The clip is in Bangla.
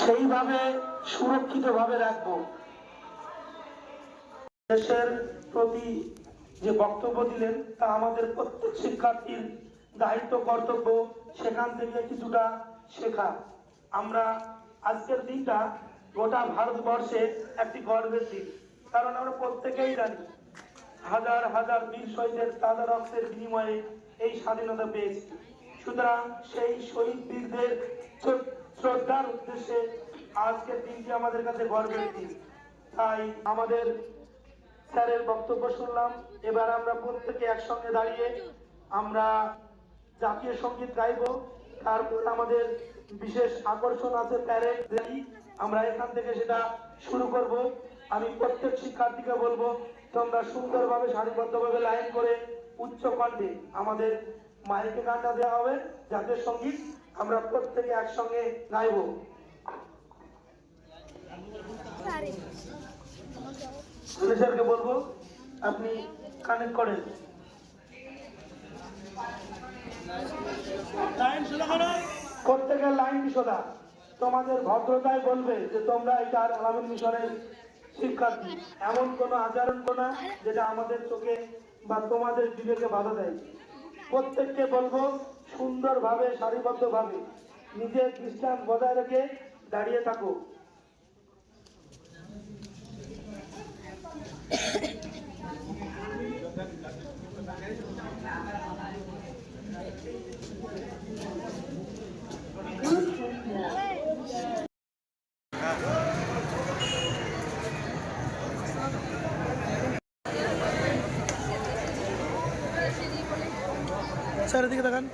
সেইভাবে সুরক্ষিতভাবে রাখব। দেশের প্রতি যে বক্তব্য দিলেন, তা আমাদের প্রত্যেক শিক্ষার্থীর দায়িত্ব, কর্তব্য, সেখান থেকে কিছুটা শেখা। আমরা আজকের দিনটা গোটা ভারতবর্ষে একটি গর্বের দিন। কারণ আমরা প্রত্যেকেই জানি, হাজার হাজার বীর শহীদের তাজা রক্তের বিনিময়ে এই স্বাধীনতা পেয়েছি। সুতরাং সেই শহীদ বীরদের শ্রদ্ধার উদ্দেশ্যে আজকের দিনটি আমাদের কাছে গর্বের দিন। তাই আমাদের স্যারের বক্তব্য শুনলাম, এবার আমরা প্রত্যেকে একসঙ্গে দাঁড়িয়ে আমরা জাতীয় সংগীত গাইব। তারপর আমাদের বিশেষ আকর্ষণ আছে প্যারেড আমরা এখান থেকে সেটা শুরু করব। আমি প্রত্যেক শিক্ষার্থীকে বলব, তোমরা সুন্দরভাবে, সারিবদ্ধভাবে লাইন করে উচ্চ কণ্ঠে আমাদের মাইকে গানটা দেওয়া হবে, জাতীয় সংগীত। আমরা প্রত্যেকে একসঙ্গে গাইবো। স্যারকে বলব, আপনি কানেক্ট করেন। প্রত্যেকের লাইন সোজা তোমাদের ভদ্রতায় বলবে যে তোমরা এটা আর আলামিন মিশনের শিক্ষার্থী। এমন কোনো আচরণ না যেটা আমাদের চোখে বা তোমাদের বিবেকে বাধা দেয়। প্রত্যেককে বলব সুন্দরভাবে, সারিবদ্ধভাবে নিজের ডিস্টেন্স বজায় রেখে দাঁড়িয়ে থাকো। স্যার এদিকে দেখান।